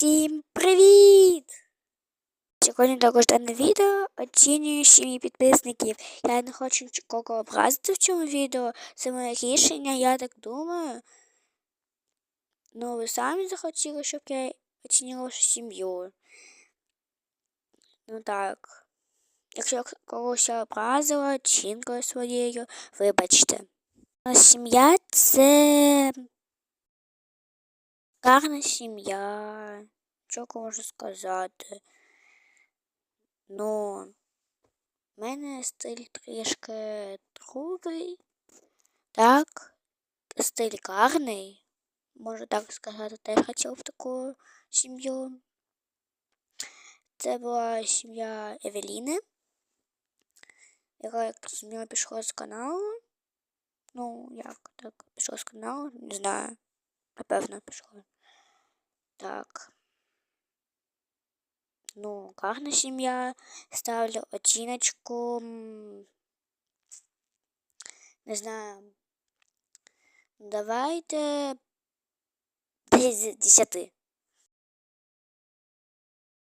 Всім привіт! Сьогодні також дане відео оцінюю сім'ї підписників. Я не хочу нікого образити в цьому відео. Це моє рішення, я так думаю. Ну, ви самі захотіли, щоб я оцінила вашу сім'ю. Ну так. Якщо я когось образила оцінкою своєю, вибачте. Сім'я це гарна сім'я. Що можу сказати? Ну, в мене стиль трішки другий. Так, стиль гарний. Можу так сказати, теж хотів в таку сім'ю. Це була сім'я Евеліни, яка як зрозуміло пішла з каналу. Ну, як так, пішла з каналу, не знаю. Напевно, пішла. Так. Ну, гарна сім'я. Ставлю оціночку. Не знаю. Давайте 10 з 10.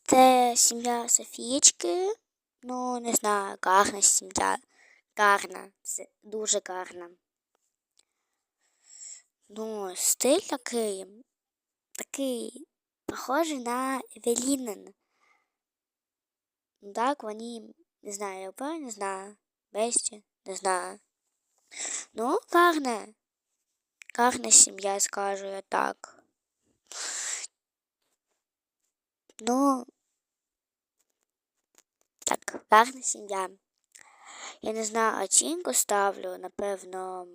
Це сім'я Софієчки. Ну, не знаю, гарна сім'я. Гарна. Це дуже гарна. Ну, стиль такий. Такий похожий на Евелінин. Ну так, вони, не знаю, я впевнена, не знаю. Бесті, не знаю. Ну, гарна. Гарна сім'я, скажу я так. Ну, так, гарна сім'я. Я не знаю, оцінку ставлю, напевно.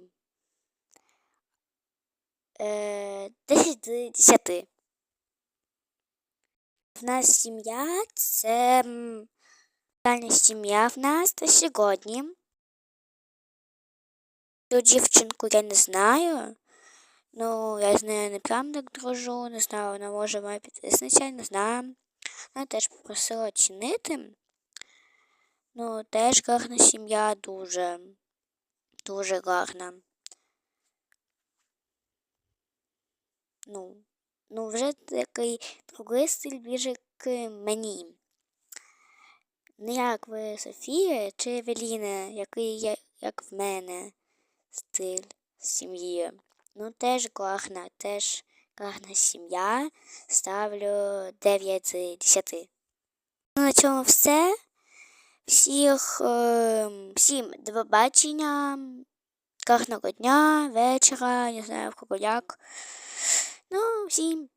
Е, 10 з 10. В нас сім'я це реальна сім'я в нас та сьогодні. Цю дівчинку я не знаю. Ну, я з нею не прям так дружу, не знаю, вона може моя підписниця, не знаю. Вона теж попросила оцінити. Ну, теж гарна сім'я, дуже, дуже гарна. Ну, ну вже такий другий стиль більше к мені. Не як ви Софія чи Евеліна, який є, як в мене стиль сім'ї. Ну, теж гарна, теж гарна сім'я. Ставлю 9 з 10. Ну, на цьому все. Всіх, е, всім до побачення. Гарного дня, вечора, не знаю в кого як. Ну, всім.